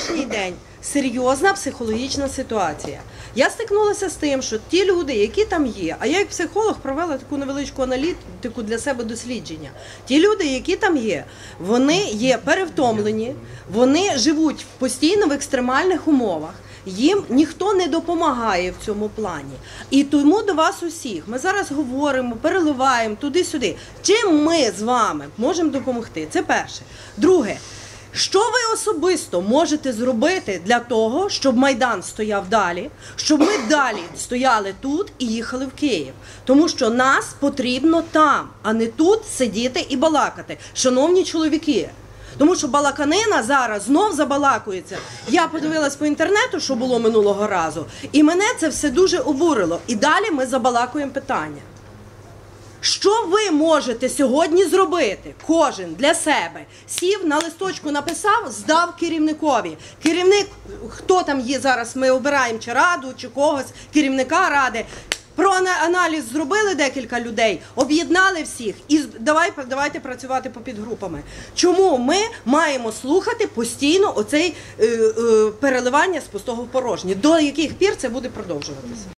сьогоднішній день серйозна психологічна ситуація. Я стикнулася з тим, що ті люди, які там є, а я як психолог провела таку невеличку аналітику для себе дослідження. Ті люди, які там є, вони є перевтомлені, вони живуть постійно в екстремальних умовах. Їм ніхто не допомагає в цьому плані. І тому до вас усіх ми зараз говоримо, переливаємо туди-сюди. Чим ми з вами можемо допомогти? Це перше. Друге, що ви особисто можете зробити для того, щоб Майдан стояв далі, щоб ми далі стояли тут і їхали в Київ? Тому що нас потрібно там, а не тут сидіти і балакати. Шановні чоловіки. Тому що балаканина зараз знов забалакується. Я подивилась по інтернету, що було минулого разу, і мене це все дуже обурило. І далі ми забалакуємо питання. Що ви можете сьогодні зробити? Кожен для себе сів на листочку, написав, здав керівникові. Керівник, хто там є зараз, ми обираємо чи раду, чи когось, керівника ради. Про аналіз зробили декілька людей, об'єднали всіх і давай, давайте працювати по підгрупами. Чому ми маємо слухати постійно оцей е, е, переливання з пустого в порожнє? До яких пір це буде продовжуватися?